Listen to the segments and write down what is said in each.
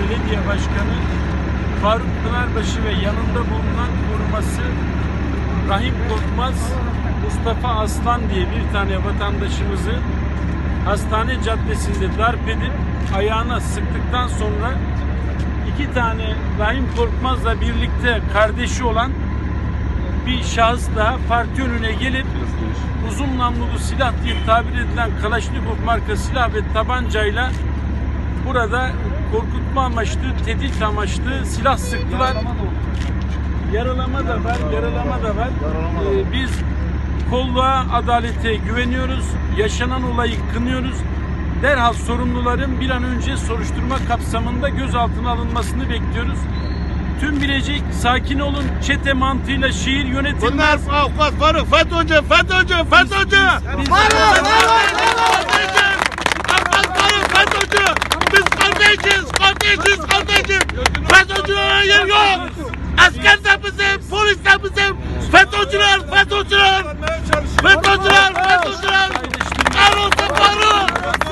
Belediye Başkanı Faruk Pınarbaşı ve yanında bulunan koruması Rahim Korkmaz, Mustafa Aslan diye bir tane vatandaşımızı hastane caddesinde darp edip ayağına sıktıktan sonra iki tane Rahim Korkmaz'la birlikte kardeşi olan bir şahıs daha parti önüne gelip uzun namlulu silah diye tabir edilen Kalaşnikov marka silah ve tabancayla burada korkutma amaçlı, tehdit amaçlı silah sıktılar. Yaralama da var, yaralama da var. Ee, biz kolluğa, adalete güveniyoruz. Yaşanan olayı kınıyoruz. Derhal sorumluların bir an önce soruşturma kapsamında gözaltına alınmasını bekliyoruz. Tüm Bilecik sakin olun. Çete mantığıyla şehir yönetilmez. Bunlar avukat Faruk FETÖ'cü, FETÖ'cü, FETÖ'cü. Faruk. Avukat Faruk FETÖ'cü. Biz kardeşiz, kardeşim. FETÖ'cülere yer yok. Asker bizim, polis de bizim. FETÖ'cüler, FETÖ'cüler. FETÖ'cüler, FETÖ'cüler. Faruk.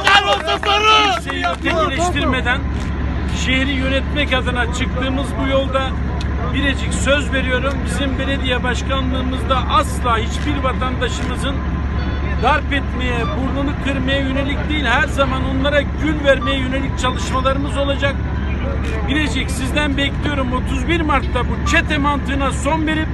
Kar olsun Faruk. kimseyi ötekileştirmeden şehri yönetmek adına çıktığımız bu yolda Birecik söz veriyorum bizim belediye başkanlığımızda asla hiçbir vatandaşımızın darp etmeye, burnunu kırmaya yönelik değil her zaman onlara gül vermeye yönelik çalışmalarımız olacak. Bilecik sizden bekliyorum. 31 Mart'ta bu çete mantığına son verip